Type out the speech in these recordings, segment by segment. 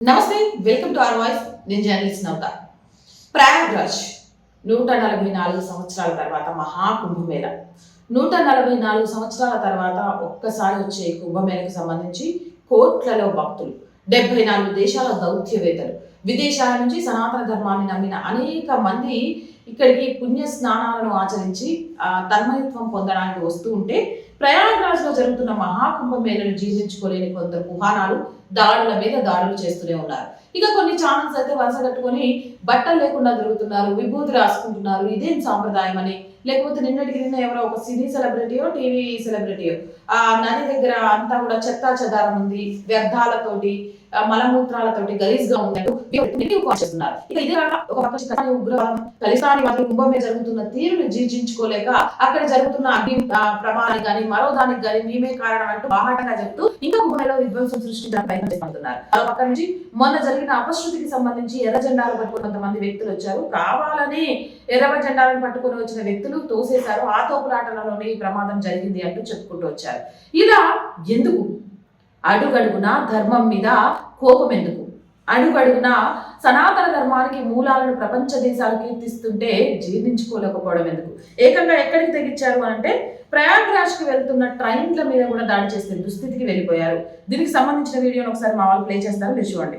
నమస్తే welcome to are voice. నేను journalist Navatha Prayagraj నూట నలభై నాలుగు సంవత్సరాల తర్వాత మహాకుంభమేళ నూట నలభై నాలుగు సంవత్సరాల తర్వాత ఒక్కసారి వచ్చే కుంభమేళకు సంబంధించి కోట్లలో భక్తులు డెబ్బై నాలుగు దేశాల దౌత్యవేత్తలు విదేశాల నుంచి సనాతన ధర్మాన్ని నమ్మిన అనేక మంది ఇక్కడికి పుణ్య స్నానాలను ఆచరించి తన్మయత్వం పొందడానికి వస్తూ ఉంటే ప్రయాగ్రాజ్లో జరుగుతున్న మహాకుంభమేళను జీర్ణించుకోలేని కొందరు కుహానాలు దాడుల మీద దాడులు చేస్తూనే ఉన్నారు. ఇక కొన్ని ఛానల్స్ అయితే వరుస కట్టుకొని బట్టలు లేకుండా తిరుగుతున్నారు విభూతి రాసుకుంటున్నారు. ఇదేం సాంప్రదాయం అని? లేకపోతే నిన్నటికి నిన్న ఎవరో ఒక సినీ సెలబ్రిటీయో టీవీ సెలబ్రిటీయో ఆ నది దగ్గర అంతా కూడా చెత్తా చెదారం ఉంది వ్యర్థాలతోటి ఆ, మలమూత్రాలతోటి గలీజ్గా ఉన్నట్టు చేస్తున్నారు ఇక ఇదే కాక ఒక పక్క ఉగ్రవాదం కలిసాని వాటి కుంభమే జరుగుతున్న తీరును జీర్జించుకోలేక అక్కడ జరుగుతున్న అగ్ని ప్రమాణి కానీ మరో దానికి కానీ మేమే కారణం అంటూ బాహాటంగా చెప్తూ ఇంకా కుంభమేళలో విధ్వంసం సృష్టించడానికి ప్రయత్నం చేస్తున్నారు. మరో పక్క నుంచి మొన్న జరిగిన అపశృతికి సంబంధించి ఎర్ర జెండాలు పట్టుకుని కొంతమంది వ్యక్తులు వచ్చారు. కావాలని ఎర్ర జెండాలను పట్టుకుని వచ్చిన వ్యక్తులు తోసేశారు. ఆ తోపులాటలలోనే ఈ ప్రమాదం జరిగింది అంటూ చెప్పుకుంటూ వచ్చారు. ఇలా ఎందుకు? అడుగడుగున ధర్మం మీద కోపం ఎందుకు? అడుగడుగున సనాతన ధర్మానికి మూలాలను ప్రపంచ దేశాలు కీర్తిస్తుంటే జీర్ణించుకోలేకపోవడం ఎందుకు? ఏకంగా ఎక్కడికి తెగించారు అంటే ప్రయాగ్రాజ్కి వెళ్తున్న ట్రైన్ల మీద కూడా దాడి చేసే దుస్థితికి వెళ్ళిపోయారు. దీనికి సంబంధించిన వీడియోని ఒకసారి మా వాళ్ళు ప్లే చేస్తారు. మీరు చూడండి.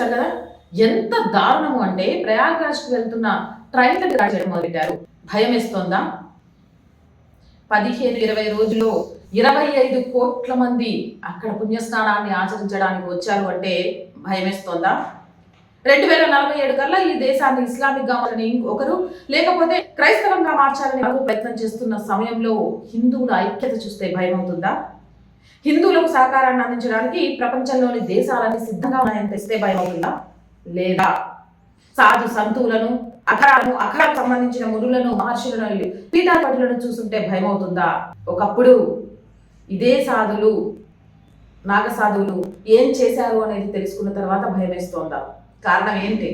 చూశారు కదా? ఎంత దారుణము అంటే ప్రయాగ్రాజ్కి వెళ్తున్న ట్రైన్ దాడి చేయడం మొదలెట్టారు భయం వేస్తోందా? పదిహేను ఇరవై రోజుల్లో ఇరవై ఐదు కోట్ల మంది అక్కడ పుణ్యస్నానాన్ని ఆచరించడానికి వచ్చారు అంటే భయం వేస్తోందా? రెండు వేల నలభై ఏడు కల్లా ఈ దేశాన్ని ఇస్లామిక్గా మార్చాలని ఒకరు లేకపోతే క్రైస్తవంగా మార్చాలని ప్రయత్నం చేస్తున్న సమయంలో హిందువుల ఐక్యత చూస్తే భయం అవుతుందా హిందువులకు సహకారాన్ని అందించడానికి ప్రపంచంలోని దేశాలన్నీ సిద్ధంగా ఉన్నాయని తెస్తే భయమవుతుందా? లేదా? సాధు సంతువులను అఖరాలను అఖరాకు సంబంధించిన మురులను మహర్షులను పీఠాపటులను చూస్తుంటే భయం అవుతుందా ఒకప్పుడు ఇదే సాధులు నాగసాధువులు ఏం చేశారు అనేది తెలుసుకున్న తర్వాత భయం వేస్తోందా కారణం ఏంటి?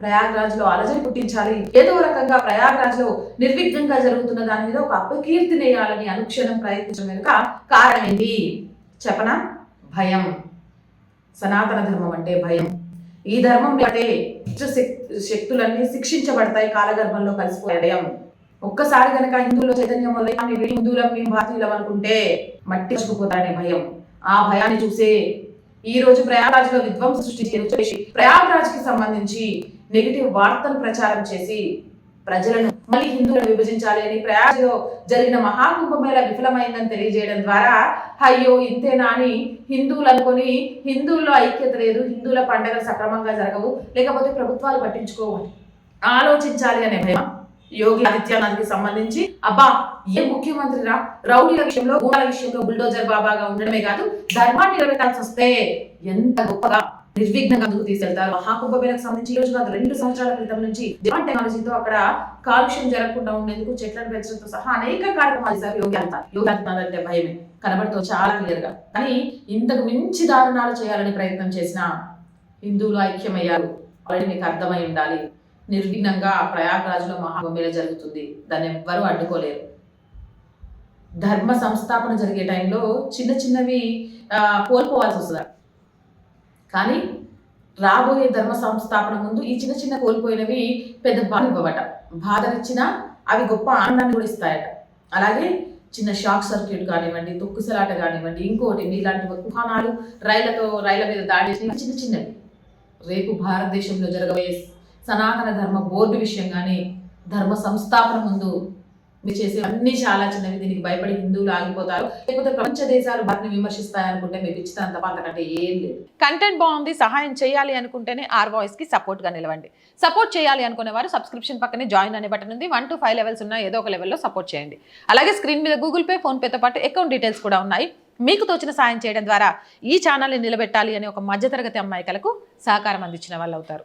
ప్రయాగ్రాజ్లో అలజడి పుట్టించాలి. ఏదో రకంగా ప్రయాగ్రాజ్లో నిర్విఘ్నంగా జరుగుతున్న దాని మీద ఒక అపకీర్తి నేయాలని అనుక్షణం ప్రయత్నించడం వెనుక కారణమైంది చెప్పన? భయం. సనాతన ధర్మం అంటే భయం. ఈ ధర్మం అంటే శక్తులన్నీ శిక్షించబడతాయి కాలగర్భంలో కలిసిపోయడం ఒక్కసారి కనుక హిందువుల్లో చైతన్యం వల్ల హిందువులం మేము భారతీయులం అనుకుంటే మట్టి చుకుపోతారనే భయం. ఆ భయాన్ని చూసే ఈ రోజు ప్రయాగ్రాజ్లో సృష్టి సృష్టించి ప్రయాగరాజ్కి సంబంధించి నెగిటివ్ వార్తలు ప్రచారం చేసి ప్రజలను మళ్ళీ హిందువులను విభజించాలి అని ప్రయాగ్లో జరిగిన మహాకుంభమేళ విఫలమైందని తెలియజేయడం ద్వారా అయ్యో ఇంతేనా అని హిందువులు అనుకొని హిందువుల్లో ఐక్యత లేదు హిందువుల పండుగలు సక్రమంగా జరగవు లేకపోతే ప్రభుత్వాలు పట్టించుకోవాలి ఆలోచించాలి అనే భయం. యోగి ఆదిత్యనాథ్కి సంబంధించి అబ్బా ఏ ముఖ్యమంత్రి రా రౌడీల విషయంలో గూడాల విషయంలో బుల్డోజర్ బాబాగా ఉండడమే కాదు ధర్మాన్ని నిలబెట్టాల్సి వస్తే ఎంత గొప్పగా నిర్విఘ్నంగా ముందుకు తీసుకెళ్తారు. మహాకుంభమేళకు సంబంధించి ఈ రోజు కాదు రెండు సంవత్సరాల క్రితం నుంచి జపాన్ టెక్నాలజీతో అక్కడ కాలుష్యం జరగకుండా ఉండేందుకు చెట్లను పెంచడంతో సహా అనేక కార్యక్రమాలు చేశారు యోగి అంత యోగి అంటే భయమే కనబడుతూ చాలా క్లియర్గా కానీ ఇంతకు మించి దారుణాలు చేయాలని ప్రయత్నం చేసిన హిందువులు ఐక్యమయ్యారు. ఆల్రెడీ మీకు అర్థమై ఉండాలి. నిర్విఘ్నంగా ప్రయాగరాజులో మహాకుంభమేళ జరుగుతుంది. దాన్ని ఎవ్వరూ అడ్డుకోలేరు. ధర్మ సంస్థాపన జరిగే టైంలో చిన్న చిన్నవి కోల్పోవాల్సి వస్తుంది. కానీ రాబోయే ధర్మ సంస్థాపన ముందు ఈ చిన్న చిన్న కోల్పోయినవి పెద్ద బాధ ఇవ్వబట బాధనిచ్చినా అవి గొప్ప ఆనందాన్ని కూడా ఇస్తాయట. అలాగే చిన్న షాక్ సర్క్యూట్ కానివ్వండి తొక్కుసలాట కానివ్వండి ఇంకోటి మీలాంటి తుఫానాలు రైళ్ళతో రైళ్ళ మీద దాడి చిన్న చిన్నవి. రేపు భారతదేశంలో జరగబోయే సనాతన ధర్మ బోర్డు విషయం కానీ ధర్మ సంస్థాపన ముందు మీరు చేసే అన్ని చాలా చిన్నవి. దీనికి భయపడి హిందువులు ఆగిపోతారు. లేకపోతే ప్రపంచ దేశాలు భారత్ని విమర్శిస్తాయనుకుంటే మీరు ఇచ్చినంత తప్ప అంతకంటే ఏం లేదు. కంటెంట్ బాగుంది సహాయం చేయాలి అనుకుంటేనే ఆర్ వాయిస్కి సపోర్ట్గా నిలవండి. సపోర్ట్ చేయాలి అనుకునే వారు సబ్స్క్రిప్షన్ పక్కనే జాయిన్ అనే బటన్ ఉంది. వన్ టు ఫైవ్ లెవెల్స్ ఉన్న ఏదో ఒక లెవెల్లో సపోర్ట్ చేయండి. అలాగే స్క్రీన్ మీద గూగుల్ పే ఫోన్ పేతో పాటు అకౌంట్ డీటెయిల్స్ కూడా ఉన్నాయి. మీకు తోచిన సాయం చేయడం ద్వారా ఈ ఛానల్ని నిలబెట్టాలి అనే ఒక మధ్యతరగతి అమ్మాయికలకు సహకారం అందించిన వాళ్ళు అవుతారు